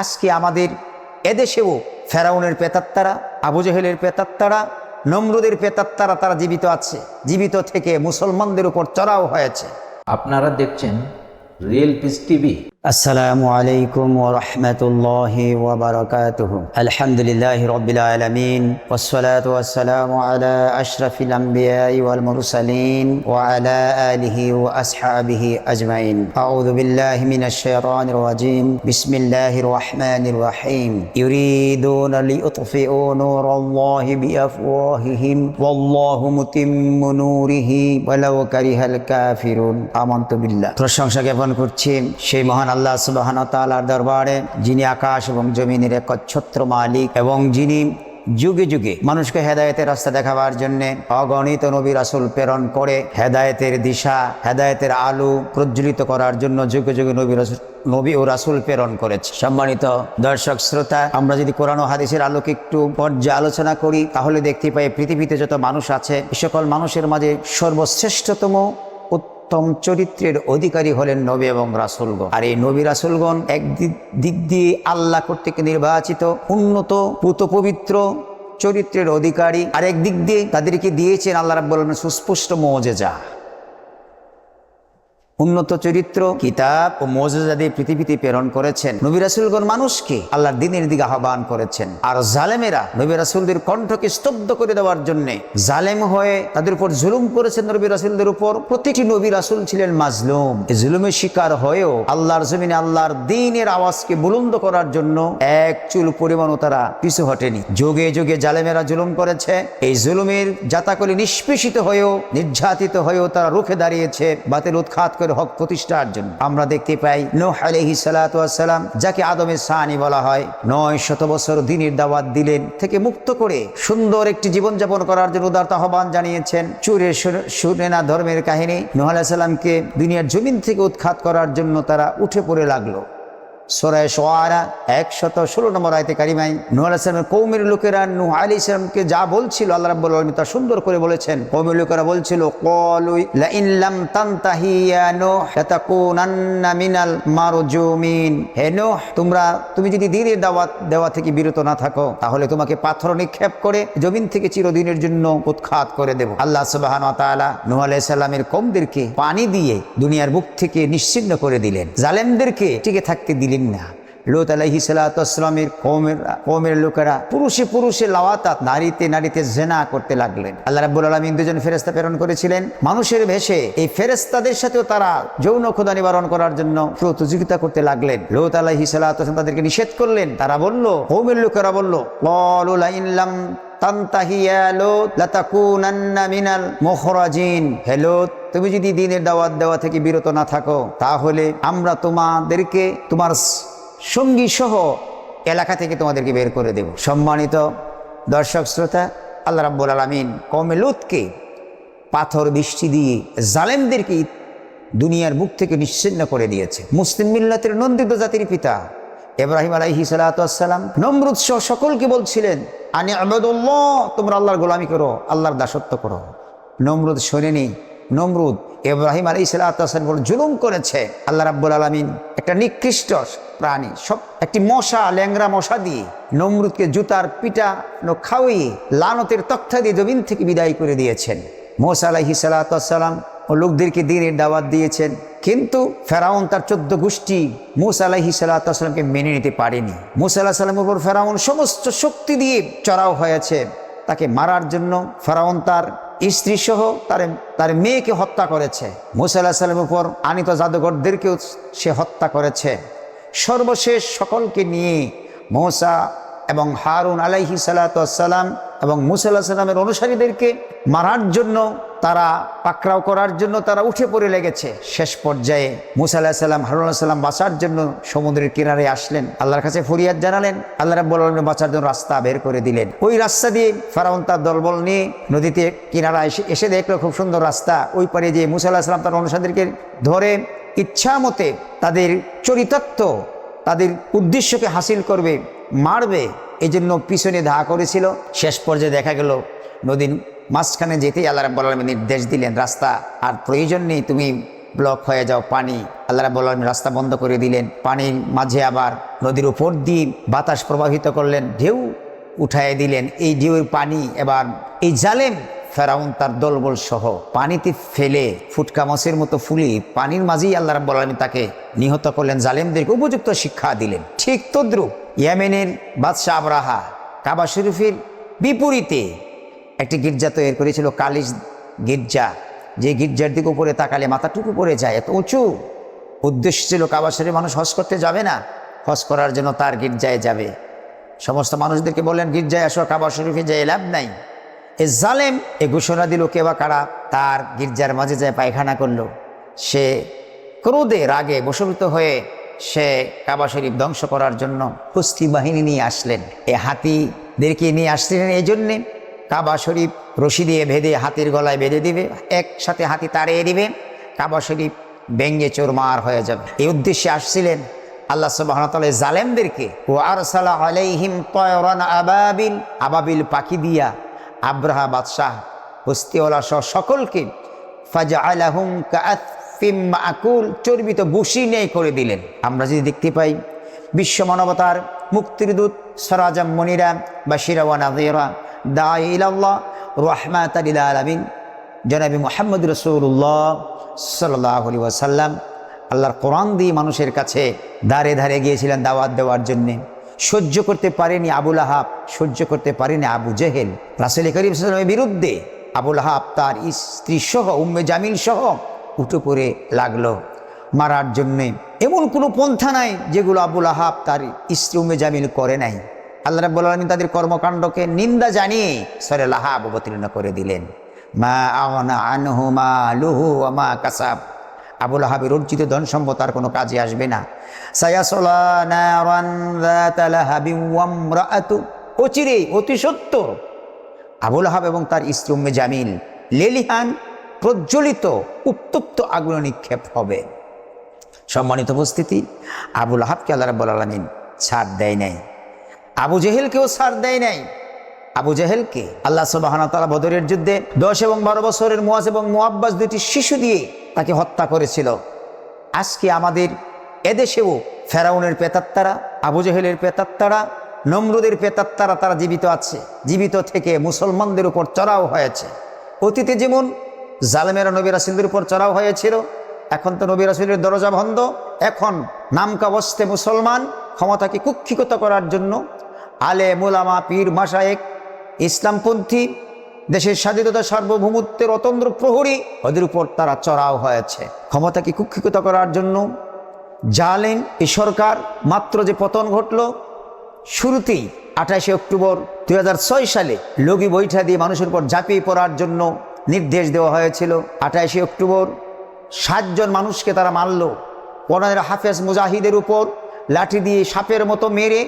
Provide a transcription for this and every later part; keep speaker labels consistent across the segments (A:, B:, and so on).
A: আজকে আমাদের এদেশেও ফেরাউনের পেতাত্তারা আবু জহেলের পেতাত্তারা নমরুদের পেতাত্তারা তারা জীবিত আছে, জীবিত থেকে মুসলমানদের উপর চড়াও হয়েছে।
B: আপনারা দেখছেন রিয়েল পিস টিভি।
A: আসসালামু আলাইকুম ওয়া রাহমাতুল্লাহি ওয়া বারাকাতুহু। আলহামদুলিল্লাহি রাব্বিল আলামিন, ওয়াসসালাতু ওয়াসসালামু আলা আশরাফিল আমবিয়াই ওয়াল মুরসালিন ওয়া আলা আলিহি ওয়া আসহাবিহি আজমাইন। আউযু বিল্লাহি মিনাশ শাইতানির রাজিম। বিসমিল্লাহির রহমানির রহিম। ইউরিদুনা লিউতফিউ নূরাল্লাহি বিআফওয়াহিহিম। ওয়াল্লাহু মুতিম্মু নূরিহি ওয়ালাউ কারিহাল কাফিরুন। আমানতু বিল্লাহ। প্রশংসা জ্ঞাপন করছি সেই মহান আল্লাহ সুবহান তাআলার দরবারে যিনি আকাশ এবং জমিনের একচ্ছত্র মালিক এবং যিনি যুগে যুগে মানুষকে হেদায়েতের রাস্তা দেখাবার জন্য অগণিত নবী রাসুল প্রেরণ করে হেদায়েতের দিশা, হেদায়েতের আলো প্রজ্বলিত করার জন্য যুগে যুগে নবী রাসুল, নবী ও রাসুল প্রেরণ করেছে। সম্মানিত দর্শক, শ্রোতা, আমরা যদি কোরআন হাদিসের আলোকে একটু পর্যায়ে আলোচনা করি, তাহলে দেখতে পাই পৃথিবীতে যত মানুষ আছে সকল মানুষের মাঝে সর্বশ্রেষ্ঠতম উত্তম চরিত্রের অধিকারী হলেন নবী এবং রাসুলগণ। আর এই নবী রাসুলগণ এক দিক- দিয়ে আল্লাহ কর্তৃক নির্বাচিত, উন্নত, পুত পবিত্র চরিত্রের অধিকারী। আর এক দিক দিয়ে তাদেরকে দিয়েছেন আল্লাহ সুস্পষ্ট সুস্পষ্ট মজেজা উন্নত চরিত্র, কিতাব ও মজেজা পৃথিবীতে প্রেরণ করেছেন। নবী রাসুলগণ মানুষকে আল্লাহর দিনের দিকে আহ্বান করেছেন। আর জালেমেরা নবী রাসুলদের কণ্ঠকে স্তব্ধ করে দেওয়ার জন্য জালেম হয়ে তাদের উপর জুলুম করেছেন নবী রাসুলদের উপর। প্রতিটি নবী রাসুল ছিলেন মাজলুম। এই জুলুমের শিকার হয়েও আল্লাহর জমিনে আল্লাহর দিনের আওয়াজকে বুলন্দ করার জন্য এক চুল পরিমাণও তারা পিছু হটেনি। যোগে যোগে জালেমেরা জুলুম করেছে। এই জুলুমের জাতাকলি নিষ্পেষিত হয়েও, নির্যাতিত হয়েও তারা রুখে দাঁড়িয়েছে। বাতিল উৎখাত করে হক প্রতিষ্ঠার জন্য। আমরা দেখতে পাই নোহ আলহি সালাম যাকে আদমের সাহানি বলা হয়, নয় শত বছর দিনের দাওয়াত দিলেন, থেকে মুক্ত করে সুন্দর একটি জীবনযাপন করার জন্য উদারতা আহ্বান জানিয়েছেন। চুরে সুরেনা না ধর্মের কাহিনী, নোহ আলাহিসাল্লামকে দুনিয়ার জমিন থেকে উৎখাত করার জন্য তারা উঠে পড়ে লাগল। সোরায় সোয়ারা একশত ষোলো নম্বর আয়তে কারিমাই নুহ আলাইসলামের কৌমের লোকেরা নুহ আলী ইসলামকে যা বলছিল আল্লাহ রাব্বুল আলামিন তা সুন্দর করে বলেছেন। কৌমের লোকেরা বলছিল কলুই লা ইন লাম তানতাহি ইয়া নূহ মিনাল হে নূহ, তোমরা, তুমি যদি দিনের দাওয়াত দেওয়া থেকে বিরত না থাকো, তাহলে তোমাকে পাথর নিক্ষেপ করে জমিন থেকে চিরদিনের জন্য উৎখাত করে দেব। আল্লাহ সুবহান তাআলা নূহ আলাইহিস সালামের পানি দিয়ে দুনিয়ার বুক থেকে নিশ্চিন্ন করে দিলেন। জালেমদেরকে টিকে থাকতে দিলেন না। লোত আলাইহি সালাতামের কৌমের কৌমের লোকেরা পুরুষে পুরুষে লাওয়াতাত, নারীতে নারীতে জেনা করতে লাগলেন। আল্লাহ রাব্বুল আলামিন দুজন ফেরেশতা প্রেরণ করেছিলেন। মানুষের ভেসে এই ফেরেশতাদের সাথেও তারা যৌন ক্ষুধা নিবারণ করার জন্য প্রতিযোগিতা করতে লাগলেন। লোত আলাইহি সালাতাম তাদেরকে নিষেধ করলেন। তারা বলল কৌমের লোকেরা বলল, ক্বালু লা ইন লাম তানতাহি ইয়া লূত, লাতাকুনান্না মিনাল মুখরাজিন। হে লূত তুমি যদি দিনের দাওয়াত দেওয়া থেকে বিরত না থাকো, তাহলে আমরা তোমাদেরকে, তোমার সঙ্গী সহ এলাকা থেকে তোমাদেরকে বের করে দেব। সম্মানিত দর্শক, শ্রোতা, আল্লাহ রাব্বুল আলামিন কমে পাথর বৃষ্টি দিয়ে জালেমদেরকে দুনিয়ার বুক থেকে নিশ্চিন্ন করে দিয়েছে। মুসলিম মিল্লাতের নন্দিত জাতির পিতা এব্রাহিম আলাইহি সালাতাম নমরুদ সহ সকলকে বলছিলেন আনি আবাদুল্লাহ তোমরা আল্লাহর গোলামি করো, আল্লাহর দাসত্ব করো। নমরুদ শোনেনি নমরুদ এব্রাহিম আলী সালাতাম বলে, জুলুম করেছে। আল্লাহ রাব্বুল আলমিন একটা নিকৃষ্ট প্রাণী, সব একটি মশা ল্যাংরা মশা দিয়ে নমরুদকে জুতার পিটা খাওয়িয়ে, লানতের তক্তা দিয়ে জমিন থেকে বিদায় করে দিয়েছেন। মোসা আলাহি সালাতাম ও লোকদেরকে দিনের দাওয়াত দিয়েছেন, কিন্তু ফেরাউন তার চোদ্দ গোষ্ঠী মুসা আলাহি সাল্লাহামকে মেনে নিতে পারেনি। মুসা আল্লাহ সাল্লামের উপর ফেরাউন সমস্ত শক্তি দিয়ে চড়াও হয়েছে। তাকে মারার জন্য ফেরাউন তার স্ত্রী সহ তার তার মেয়েকে হত্যা করেছে। মুসা সাল্লামের উপর আনিত জাদুঘরদেরকেও সে হত্যা করেছে। সর্বশেষ সকলকে নিয়ে মৌসা এবং হারুন আলাইহি সালাতাম এবং মুসাল্লাহ সাল্লামের অনুসারীদেরকে মারার জন্য, তারা পাকড়াও করার জন্য তারা উঠে পড়ে লেগেছে। শেষ পর্যায়ে মুসাল্লাহ সাল্লাম হারুন সাল্লাম বাঁচার জন্য সমুদ্রের কিনারে আসলেন। আল্লাহর কাছে ফরিয়াদ জানালেন। আল্লাহ রাব্বুল আলম বাঁচার জন্য রাস্তা বের করে দিলেন। ওই রাস্তা দিয়ে ফারাউন তার দলবল নিয়ে নদীতে কিনারা এসে এসে দেখল খুব সুন্দর রাস্তা। ওই পারে যে মুসাল্লাহ সাল্লাম তার অনুসারীদেরকে ধরে ইচ্ছা মতে তাদের চরিতার্থ তাদের উদ্দেশ্যকে হাসিল করবে, মারবে এই জন্য পিছনে ধা করেছিল। শেষ পর্যায়ে দেখা গেল, নদীর মাঝখানে যেতেই আল্লাহ রাব্বুল আলামিন নির্দেশ দিলেন, রাস্তা আর প্রয়োজন নেই, তুমি ব্লক হয়ে যাও, পানি। আল্লাহ রাব্বুল আলামিন রাস্তা বন্ধ করে দিলেন। পানির মাঝে আবার নদীর উপর দিয়ে বাতাস প্রবাহিত করলেন, ঢেউ উঠায় দিলেন। এই ঢেউয়ের পানি এবার এই জালেম ফেরাউন তার দলবল সহ পানিতে ফেলে ফুটকা মাছের মতো ফুলি পানির মাঝেই আল্লাহ রাব্বুল আলামিন তাকে নিহত করলেন। জালেমদেরকে উপযুক্ত শিক্ষা দিলেন। ঠিক তদ্রুপ ইয়েমেনের বাদশাহ আবরাহা কাবা শরীফের বিপরীতে একটি গির্জা তৈরি করেছিল কালিশ গির্জা। যে গির্জার দিকে উপরে তাকালে মাথাটুকু পড়ে যায়, এত উঁচু। উদ্দেশ্য ছিল কাবা শরীফ মানুষ হজ করতে যাবে না। হজ করার জন্য তার গির্জায় যাবে। সমস্ত মানুষদেরকে বললেন, গির্জায় আসো, কাবা শরীফে যে লাভ নাই। এ জালেম, এ ঘোষণা দিল কে বা কারা? তার গির্জার মাঝে যায় পায়খানা করল। সে ক্রোধে, রাগে বশীভূত হয়ে সে কাবা শরীফ ধ্বংস করার জন্য কুস্তি বাহিনী নিয়ে আসলেন। এ হাতিদেরকে নিয়ে আসলেন এই জন্যে কাবা শরীফ রশি দিয়ে বেঁধে হাতির গলায় বেঁধে দিবে, একসাথে হাতি তাড়িয়ে দিবে, কাবা শরীফ ব্যঙ্গে চোরমার হয়ে যাবে। এই উদ্দেশ্যে আসছিলেন আল্লাহ সুবাহতাল জালেমদেরকে ও আরসালা আলাইহিম তয়রান আবাবিল আবাবিল পাখি দিয়া আব্রাহা বাদশাহ, হস্তিওয়ালা সহ সকলকে ফাজা আলাহুম কাআফিম মাকুল, চর্বিত বুসি নেই করে দিলেন। আমরা যদি দেখতে পাই, বিশ্ব মানবতার মুক্তির দূত সরাজাম মনিরা, বাশিরা ওয়া নাযীরা, দাঈ ইলাল্লাহ রাহমাতাল লিল আলামিন, জনাবি মুহাম্মদ রাসূলুল্লাহ সাল্লাল্লাহু আলাইহি ওয়াসাল্লাম, আল্লাহর কোরআন দিয়ে মানুষের কাছে দাঁড়ে ধারে গিয়েছিলেন দাওয়াত দেওয়ার জন্যে। সহ্য করতে পারেনি আবুল আহাব সহ্য করতে পারেনি আবু জেহেল। রাসেল করিম সাল্লামের বিরুদ্ধে আবুল আহাব তার স্ত্রী সহ, উম্মে জামিল সহ উঠে পড়ে লাগল। মারার জন্যে এমন কোনো পন্থা নাই যেগুলো আবুল আহাব তার স্ত্রী উম্মে জামিল করে নাই। আল্লাহ রাব্বুল আলামিন তাদের কর্মকাণ্ডকে নিন্দা জানিয়ে সরে লাহাব অবতীর্ণ করে দিলেন। মা আনহু মা লুহু মা কাসাব। আবুল আহাবের অর্জিত ধন সম্পদ তার কোনো কাজে আসবে না। অচিরে, অতি সত্য। আবুল আহাব এবং তার স্ত্রী উম্মে জামিল লেলিহান প্রজ্বলিত, উত্তপ্ত আগুনে নিক্ষেপ হবে। সম্মানিত উপস্থিতি, আবুল আহাবকে আল্লাহ রাব্বুল আলামিন ছাড় দেয় নাই। আবু জেহেলকেও ছাড় দেয় নাই। আবু জেহেলকে আল্লাহ সুবাহানা তালা বদরের যুদ্ধে দশ এবং বারো বছরের মুয়াজ এবং মুআব্বাস দুটি শিশু দিয়ে তাকে হত্যা করেছিল। আজকে আমাদের এদেশেও ফেরাউনের পেতাত্তারা আবু জেহেলের পেতাত্তারা নমরুদের পেতাত্তারা তারা জীবিত আছে, জীবিত থেকে মুসলমানদের উপর চড়াও হয়েছে। অতীতে যেমন জালেমেরা নবী রাসিলদের উপর চড়াও হয়েছিল, এখন তো নবী রাসিলের দরজা বন্ধ, এখন নামকা বস্তে মুসলমান, ক্ষমতাকে কুক্ষিগত করার জন্য আলে মোলামা পীর মাসায়েক ইসলামপন্থী দেশের স্বাধীনতা সার্বভৌমত্বের অতন্ত্র প্রহরী ওদের উপর তারা চড়াও হয়েছে। ক্ষমতাকে কুক্ষিগত করার জন্য জালেন এ সরকার মাত্র যে পতন ঘটল, শুরুতেই আঠাশে অক্টোবর দুই হাজার ছয় সালে লগি বৈঠা দিয়ে মানুষের উপর ঝাঁপিয়ে পড়ার জন্য নির্দেশ দেওয়া হয়েছিল। আঠাশে অক্টোবর সাতজন মানুষকে তারা মারল। পনেরো হাফেজ মুজাহিদের উপর লাঠি দিয়ে সাপের মতো মেরে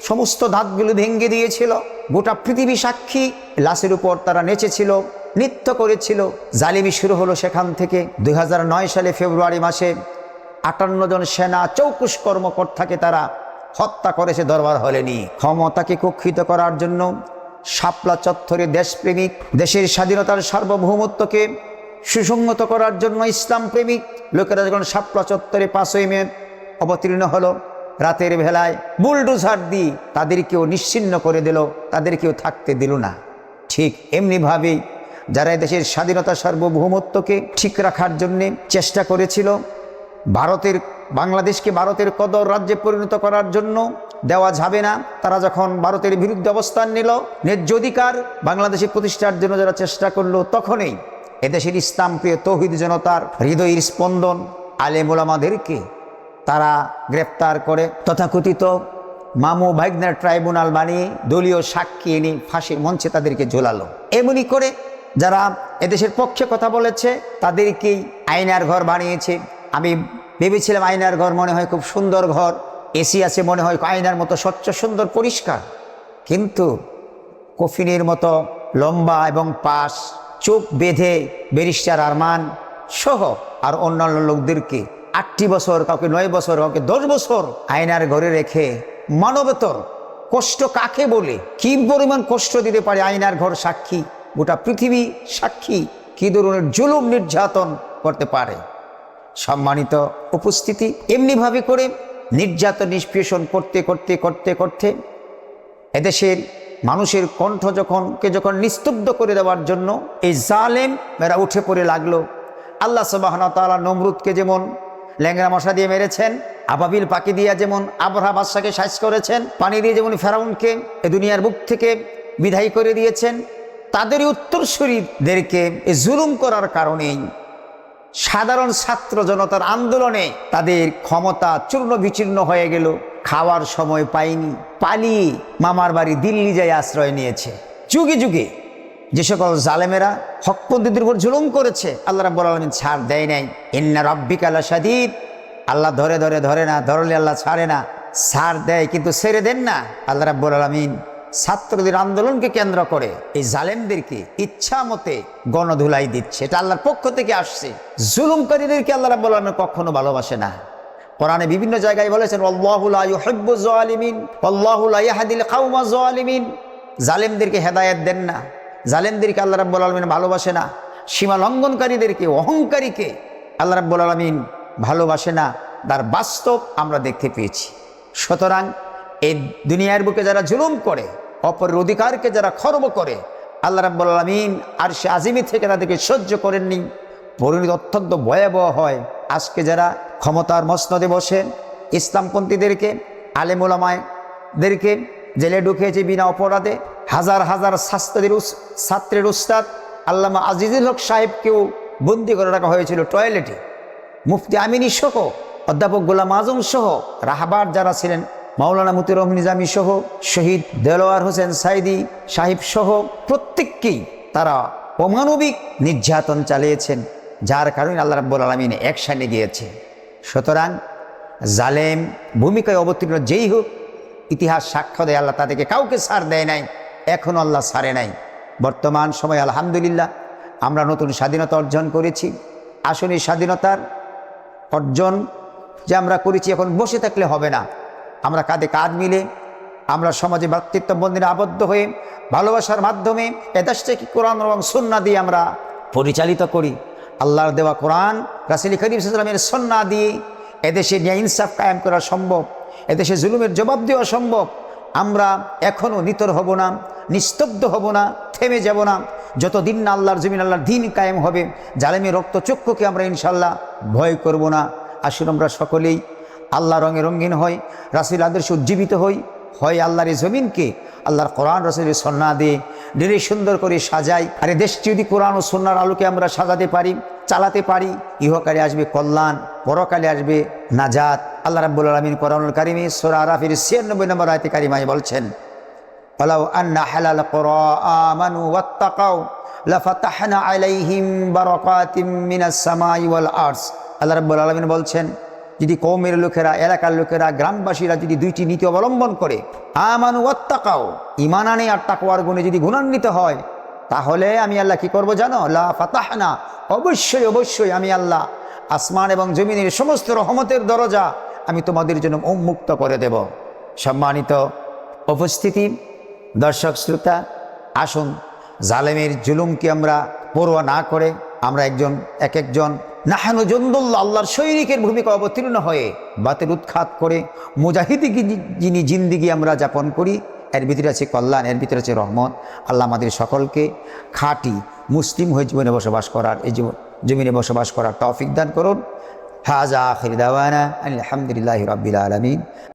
A: সমস্ত দাঁতগুলো ভেঙে দিয়েছিল। গোটা পৃথিবী সাক্ষী। লাশের উপর তারা নেচেছিল, নৃত্য করেছিল। জালিমি শুরু হলো সেখান থেকে। দুই হাজার নয় সালে ফেব্রুয়ারি মাসে আটান্ন জন সেনা চৌকুশ কর্মকর্তাকে তারা হত্যা করেছে দরবার হলে ক্ষমতাকে কক্ষিত করার জন্য শাপলা চত্বরে দেশপ্রেমিক, দেশের স্বাধীনতার সার্বভৌমত্বকে সুসংগত করার জন্য ইসলাম প্রেমিক লোকেরা যখন শাপলা চত্বরে পাঁচই মে অবতীর্ণ হলো রাতের বেলায় বুলডোজার দিয়ে তাদেরকেও নিশ্চিন্ন করে দিল, তাদেরকেও থাকতে দিল না। ঠিক এমনিভাবেই যারা দেশের স্বাধীনতা সার্বভৌমত্বকে ঠিক রাখার জন্যে চেষ্টা করেছিল, ভারতের, বাংলাদেশকে ভারতের কদর রাজ্যে পরিণত করার জন্য দেওয়া যাবে না, তারা যখন ভারতের বিরুদ্ধে অবস্থান নিল, ন্যায্য অধিকার বাংলাদেশে প্রতিষ্ঠার জন্য যারা চেষ্টা করল, তখনই এদেশের ইসলাম প্রিয় তৌহিদ জনতার হৃদয়ের স্পন্দন আলেমুলামাদেরকে তারা গ্রেপ্তার করে। তথাকথিত মামু ভাইগনার ট্রাইব্যুনাল বানিয়ে দলীয় সাক্ষী এনে ফাঁসির মঞ্চে তাদেরকে ঝোলালো। এমনি করে যারা এদেশের পক্ষে কথা বলেছে, তাদেরকেই আয়নার ঘর বানিয়েছে। আমি ভেবেছিলাম আয়নার ঘর মনে হয় খুব সুন্দর ঘর এসি আছে মনে হয় আয়নার মতো স্বচ্ছ, সুন্দর, পরিষ্কার। কিন্তু কফিনের মতো লম্বা এবং পাশ, চোখ বেঁধে ব্যারিস্টার আরমান সহ আর অন্যান্য লোকদেরকে আটটি বছর কাউকে নয় বছর, কাউকে দশ বছর আয়নার ঘরে রেখে মানবতর কষ্ট কাকে বলে? কি পরিমাণ কষ্ট দিতে পারে আয়নার ঘর সাক্ষী? গোটা পৃথিবী সাক্ষী। কি ধরনের জুলুম নির্যাতন করতে পারে? সম্মানিত উপস্থিতি, এমনিভাবে করে নির্যাতন, নিষ্পেষণ করতে করতে করতে করতে এদেশের মানুষের কণ্ঠ যখন কে যখন নিস্তব্ধ করে দেওয়ার জন্য এই জালেম এরা উঠে পড়ে লাগল। আল্লাহ সবাহন তালা নমরুদকে যেমন ল্যাংরা মশা দিয়ে মেরেছেন, আবাবিল পাখি দিয়া যেমন আবরা বাদশাকে সাজ করেছেন, পানি দিয়ে যেমন ফেরাউনকে এ দুনিয়ার বুক থেকে বিদায় করে দিয়েছেন, তাদেরই উত্তরসূরিদেরকে এ জুলুম করার কারণেই সাধারণ ছাত্র জনতার আন্দোলনে তাদের ক্ষমতা চূর্ণ বিচূর্ণ হয়ে গেল, খাওয়ার সময় পায়নি, পালিয়ে মামার বাড়ি দিল্লি যাই আশ্রয় নিয়েছে। যুগে যুগে যে সকল জালেমেরা হকপন্থীদের উপর জুলুম করেছে, আল্লাহ রাব্বুল আলমিন ছাড় দেয় নাই। ইন্না রব্বিক আল্লাহ সাদিদ আল্লাহ ধরে ধরে ধরে না, ধরলে আল্লাহ ছাড়ে না, ছাড় দেয়, কিন্তু ছেড়ে দেন না। আল্লাহ রাব্বুল আলমিন ছাত্রদের আন্দোলনকে কেন্দ্র করে এই জালেমদেরকে ইচ্ছা মতে গণধুলাই দিচ্ছে। এটা আল্লাহর পক্ষ থেকে আসছে। জুলুমকারীদেরকে আল্লাহ রাব্বুল আলমিন কখনো ভালোবাসে না। কোরআনে বিভিন্ন জায়গায় বলেছেন আল্লাহুল জালেমদেরকে হেদায়েত দেন না। জালেমদেরকে আল্লাহ রাব্বুল আলমিন ভালোবাসে না, সীমা লঙ্ঘনকারীদেরকে, অহংকারীকে আল্লাহ রাব্বুল আলমিন ভালোবাসে না, তার বাস্তব আমরা দেখতে পেয়েছি। সুতরাং এই দুনিয়ার বুকে যারা জুলুম করে, অপরের অধিকারকে যারা খর্ব করে, আল্লাহ রাব্বুল আলমিন আর সে আজিমি থেকে তাদেরকে সহ্য করেননি। পরিণতি অত্যন্ত ভয়াবহ হয়। আজকে যারা ক্ষমতার মসনদে বসে, ইসলামপন্থীদেরকে আলেমুলামায়দেরকে জেলে ঢুকিয়েছে বিনা অপরাধে হাজার হাজার ছাত্রদের ছাত্রের উস্তাদ আল্লামা আজিজুল হক সাহেবকেও বন্দি করে রাখা হয়েছিল টয়লেটে। মুফতি আমিনী সহ, অধ্যাপক গোলাম আজম সহ, রাহাবার যারা ছিলেন, মাওলানা মুতির রহমান নিজামী সহ, শহীদ দেলোয়ার হোসেন সাইদি সাহিব সহ, প্রত্যেককেই তারা অমানবিক নির্যাতন চালিয়েছেন, যার কারণে আল্লাহ রাব্বুল আলমিন একসানে গিয়েছে সুতরাং জালেম ভূমিকায় অবতীর্ণ যেই হোক, ইতিহাস সাক্ষ্য দেয় আল্লাহ তাদেরকে কাউকে সার দেয় নাই। এখনও আল্লাহ ছাড়ে নাই। বর্তমান সময় আলহামদুলিল্লাহ আমরা নতুন স্বাধীনতা অর্জন করেছি। এই স্বাধীনতার অর্জন যে আমরা করেছি এখন বসে থাকলে হবে না। আমরা কাঁধে কাঁধ মিলে আমরা সমাজে ভ্রাতৃত্ব বন্ধনে আবদ্ধ হয়ে ভালোবাসার মাধ্যমে এদেশটাকে কোরআন এবং সন্না দিয়ে আমরা পরিচালিত করি। আল্লাহর দেওয়া কোরআন, রাসিল করিম সাল্লামের সন্না দিয়ে এদেশে ন্যায় ইনসাফ কায়েম করা সম্ভব। এদেশে জুলুমের জবাব দেওয়া সম্ভব। আমরা এখনও নিতর হব না, নিস্তব্ধ হব না, থেমে যাব না। যতদিন না আল্লাহর জমিন, আল্লাহর দিন কায়েম হবে, জালেমের রক্তচক্ষুকে আমরা ইনশাল্লাহ ভয় করব না। আসুন আমরা সকলেই আল্লাহ রঙে রঙিন হই রাসুল আদর্শে উজ্জীবিত হই, হয় আল্লাহর এই জমিনকে আল্লাহর কোরআন রসুলের সন্না দিয়ে ডেরে সুন্দর করে সাজাই। আর এ দেশটি যদি কোরআন ও সন্ন্যার আলোকে আমরা সাজাতে পারি, চালাতে পারি, ইহকালে আসবে কল্যাণ, পরকালে আসবে নাজাত। আল্লাহ রাব্বুল আলমিন কোরআনুল কারিমি সোরা আরাফির ছিয়ানব্বই নম্বর আয়তে কারিমাই বলছেন ولو أن أهل القرى آمنوا واتقوا لفتحنا عليهم بركات من السماء والأرض আল্লাহ রাব্বুল আলামিন বলছেন যদি কৌমের লোকেরা এলাকার লোকেরা গ্রামবাসীরা যদি দুইটি নীতি অবলম্বন করে আমানু ওয়াত্তাকাও ইমান আনে আর তাকওয়ার গুণে যদি গুণান্বিত হয় তাহলে আমি আল্লাহ কি করব জানো লা ফাতাহনা অবশ্যই অবশ্যই আমি আল্লাহ আসমান এবং জমিনের সমস্ত রহমতের দরজা আমি তোমাদের জন্য উন্মুক্ত করে দেব। সম্মানিত উপস্থিতি, দর্শক শ্রোতা, আসুন, জালেমের জুলুমকে আমরা পড়ুয়া না করে আমরা একজন, এক একজন, নাহানু জন্দুল্লাহ, আল্লাহর সৈনিকের ভূমিকা অবতীর্ণ হয়ে বাতের উৎখাত করে মুজাহিদি যিনি জিন্দিগি আমরা যাপন করি, এর ভিতরে আছে কল্যাণ, এর ভিতরে আছে রহমত। আল্লাহ আমাদের সকলকে খাঁটি মুসলিম হয়ে জীবনে বসবাস করার, এই জীবন, জমিনে বসবাস করার তৌফিক দান করুন। হাজা আখির দাওয়ানা আলহামদুলিল্লাহ রবিল আলমিন